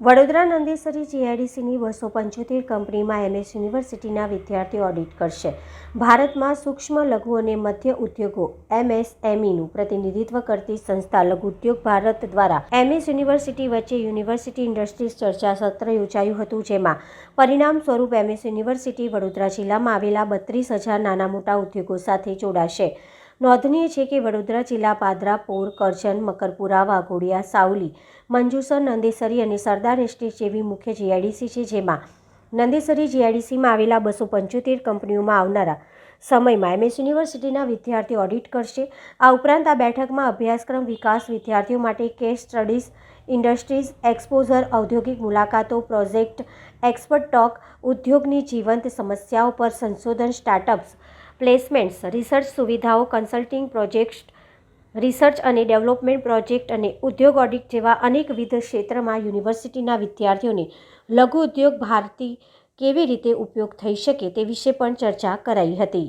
વડોદરા નંદેસરી જીઆઈડીસીની બસો પંચોતેર કંપનીમાં એમએસ યુનિવર્સિટીના વિદ્યાર્થીઓ ઓડિટ કરશે. ભારતમાં સૂક્ષ્મ લઘુ અને મધ્ય ઉદ્યોગો એમએસએમઈનું પ્રતિનિધિત્વ કરતી સંસ્થા લઘુ ઉદ્યોગ ભારત દ્વારા એમએસ યુનિવર્સિટી વચ્ચે યુનિવર્સિટી ઇન્ડસ્ટ્રીઝ ચર્ચા સત્ર યોજાયું હતું, જેમાં પરિણામ સ્વરૂપ એમએસ યુનિવર્સિટી વડોદરા જિલ્લામાં આવેલા બત્રીસ હજાર નાના મોટા ઉદ્યોગો સાથે જોડાશે. નોંધનીય છે કે વડોદરા જિલ્લા પાદરા, પોર, કરજણ, મકરપુરા, વાઘોડિયા, સાવલી, મંજુસર, નંદેસરી અને સરદાર એસ્ટેટ જેવી મુખ્ય જીઆઈડીસી છે, જેમાં નંદેસરી જીઆઈડીસીમાં આવેલા બસો પંચોતેર કંપનીઓમાં આવનારા સમયમાં એમએસ યુનિવર્સિટીના વિદ્યાર્થીઓ ઓડિટ કરશે. આ ઉપરાંત આ બેઠકમાં અભ્યાસક્રમ વિકાસ વિદ્યાર્થીઓ માટે કેસ સ્ટડીઝ, ઇન્ડસ્ટ્રીઝ, એક્સપોઝર, ઔદ્યોગિક મુલાકાતો, પ્રોજેક્ટ, એક્સપર્ટ ટોક, ઉદ્યોગની જીવંત સમસ્યાઓ પર સંશોધન સ્ટાર્ટઅપ્સ પ્લેસમેન્ટ્સ, રિસર્ચ સુવિધાઓ, કન્સલ્ટિંગ પ્રોજેક્ટ્સ, રિસર્ચ અને ડેવલપમેન્ટ પ્રોજેક્ટ અને ઉદ્યોગ ઓડિટ જેવા અનેકવિધ ક્ષેત્રમાં યુનિવર્સિટીના વિદ્યાર્થીઓને લઘુ ઉદ્યોગ ભારતી કેવી રીતે ઉપયોગ થઈ શકે તે વિશે પણ ચર્ચા કરાઈ હતી.